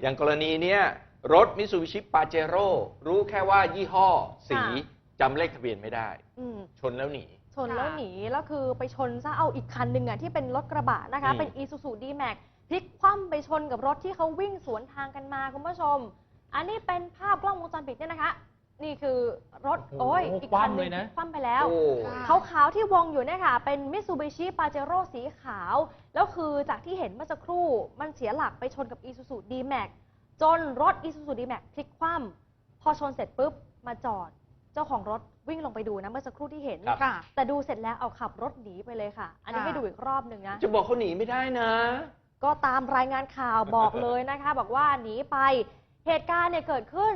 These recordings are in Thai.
อย่างกรณีเนี้ยรถมิ t ูบิชิปาเจโร่รู้แค่ว่ายี่ห้อ สีค่ะ จำเลขทะเบียนไม่ได้ อืม ชนแล้วหนี ชนแล้วหนี แล้วคือไปชนซะเอาอีกคันหนึ่งอะที่เป็นรถกระบะนะคะ อืม เป็น e s u s u d m a x พลิกคว่ำไปชนกับรถที่เขาวิ่งสวนทางกันมาคุณผู้ชม อันนี้เป็นภาพกล้องวงจรปิดเนี่ยนะคะ นี่คือรถโอ้โอ้โหยอีกคันหคว่ำเลนึงยนะ คว่ำไปแล้ว โอ้ขาวขาวๆที่วงอยู่เนี่ยค่ะ เป็นมิ t ูบิชิปาเจโร่สีขาว แล้วคือจากที่เห็นเมื่อสักครู่ มันเสียหลักไปชนกับ e s u s u d m a x จนรถ e s u s u d m a x พลิกคว่ำพอชนเสร็จปุ๊บ มาจอด เจ้าของรถวิ่งลงไปดูนะ เมื่อสักครู่ที่เห็น ครับ ค่ะ แต่ดูเสร็จแล้วเอาขับรถหนีไปเลยค่ะ อันนี้ค่ะ ให้ดูอีกรอบหนึ่งนะ จะบอกเขาหนีไม่ได้นะ ก็ตามรายงานข่าวบอกเลยนะคะ บอกว่าหนีไป เหตุการณ์เนี่ยเกิดขึ้น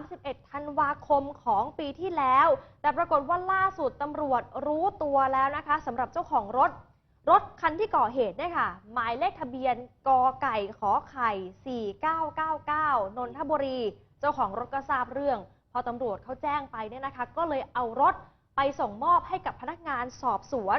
31 ธันวาคมของปีที่แล้ว แต่ปรากฏว่าล่าสุดตำรวจรู้ตัวแล้วนะคะสำหรับเจ้าของรถ รถคันที่ก่อเหตุเนี่ยค่ะ หมายเลขทะเบียนกไก่ขอไข่ 4999 นนทบุรี เจ้าของรถก็ทราบเรื่อง พอตำรวจเขาแจ้งไปเนี่ยนะคะ ก็เลยเอารถไปส่งมอบให้กับพนักงานสอบสวน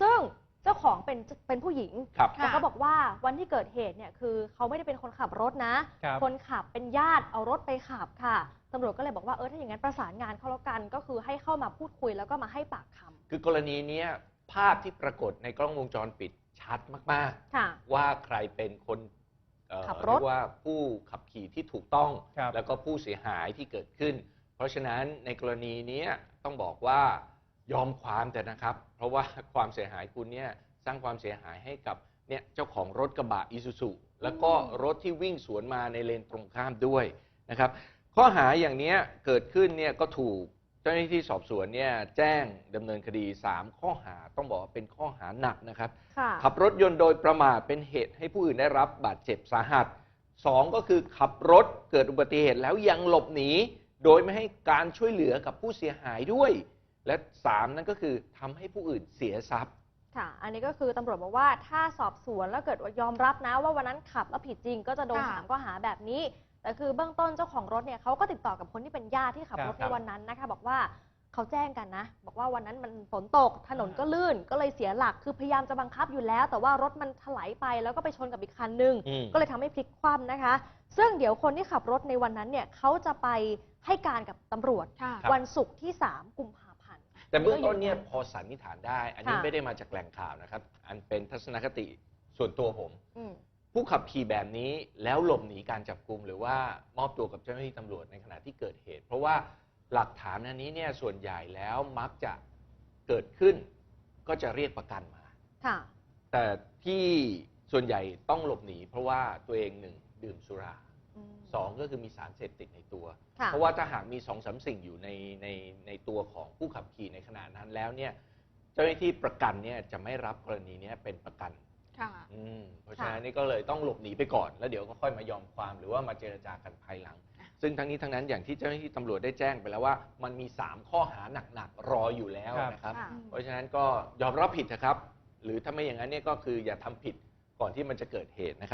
ซึ่ง เจ้าของเป็นเป็นผู้หญิงครับ แต่เขาบอกว่าวันที่เกิดเหตุเนี่ยคือเขาไม่ได้เป็นคนขับรถนะ ครับคนขับเป็นญาติเอารถไปขับค่ะตำรวจก็เลยบอกว่าเออถ้าอย่างนั้นประสานงานเขาแล้วกันก็คือให้เข้ามาพูดคุยแล้วก็มาให้ปากคำคือกรณีเนี้ยภาพที่ปรากฏในกล้องวงจรปิดชัดมากค่ะ ๆ ว่าใครเป็นคนเอ่อขับรถ เยกว่าผู้ขับขี่ที่ถูกต้อง ครับ แล้วก็ผู้เสียหายที่เกิดขึ้น เพราะฉะนั้นในกรณีเนี้ยต้องบอกว่า ยอมความแต่นะครับ เพราะว่าความเสียหายคุณเนี่ยสร้างความเสียหายให้กับเนี่ยเจ้าของรถกระบะอิซูซุแล้วก็รถที่วิ่งสวนมาในเลนตรงข้ามด้วยนะครับ ข้อหาอย่างเนี้ยเกิดขึ้นเนี่ยก็ถูกเจ้าหน้าที่สอบสวนเนี่ยแจ้งดำเนินคดี 3 ข้อหาต้องบอกว่าเป็นข้อหาหนักนะครับค่ะขับรถยนต์โดยประมาทเป็นเหตุให้ผู้อื่นได้รับบาดเจ็บสาหัสสองก็คือขับรถเกิดอุบัติเหตุแล้วยังหลบหนี โดยไม่ให้การช่วยเหลือกับผู้เสียหายด้วย และสามนั่นก็คือทำให้ผู้อื่นเสียทรัพย์ ค่ะ อันนี้ก็คือตำรวจบอกว่าถ้าสอบสวนแล้วเกิดว่ายอมรับนะว่าวันนั้นขับแล้วผิดจริงก็จะโดนค่ะสามข้อหาแบบนี้ แต่คือเบื้องต้นเจ้าของรถเนี่ยเขาก็ติดต่อกับคนที่เป็นญาติที่ขับรถคในรับวันนั้นนะคะ บอกว่าเขาแจ้งกันนะ บอกว่าวันนั้นมันฝนตกถนนก็ลื่นก็เลยเสียหลักคือพยายามจะบังคับอยู่แล้ว แต่ว่ารถมันถลายไปแล้วก็ไปชนกับอีกคันหนึ่งอืม ก็เลยทำให้พลิกคว่ำนะคะ ซึ่งเดี๋ยวคนที่ขับรถในวันนั้นเนี่ยเขาจะไปให้การกับตำรวจ ค่ะ ครับ วันศุกร์ที่ 3 กุมภาพันธ์ แต่เบื้องต้นเนี่ยพอสันนิษฐานได้ อันนี้ค่ะ ไม่ได้มาจากแหล่งข่าวนะครับ อันเป็นทัศนคติส่วนตัวผม อืม ผู้ขับขี่แบบนี้แล้วหลบหนีการจับกลุ่มหรือว่ามอบตัวกับเจ้าหน้าที่ตำรวจในขณะที่เกิดเหตุ เพราะว่าหลักฐานอันนี้เนี่ยส่วนใหญ่แล้วมักจะเกิดขึ้น ก็จะเรียกประกันมา ค่ะ แต่ที่ส่วนใหญ่ต้องหลบหนีเพราะว่าตัวเองหนึ่งดื่มสุราอืม สองก็คือมีสารเสพติดในตัว ค่ะเพราะว่าถ้าหากมีสองสามสิ่งอยู่ในในในตัวของผู้ขับขี่ในขณะนั้นแล้วเนี่ยเจ้าหน้าที่ประกันเนี่ยจะไม่รับกรณีเนี้ยเป็นประกัน ค่ะ อืมเพราะฉะนั้นนี่ก็เลยต้องหลบหนีไปก่อน แล้วเดี๋ยวก็ค่อยมายอมความหรือว่ามาเจรจากันภายหลัง ซึ่งทั้งนี้ทั้งนั้นอย่างที่เจ้าหน้าที่ตำรวจได้แจ้งไปแล้วว่า มันมี 3 ข้อหาหนักๆรออยู่แล้วครับ นะครับ ค่ะ เพราะฉะนั้นก็ยอมรับผิดนะครับ หรือถ้าไม่อย่างนั้นเนี่ยก็คืออย่าทำผิดก่อนที่มันจะเกิดเหตุนะครับ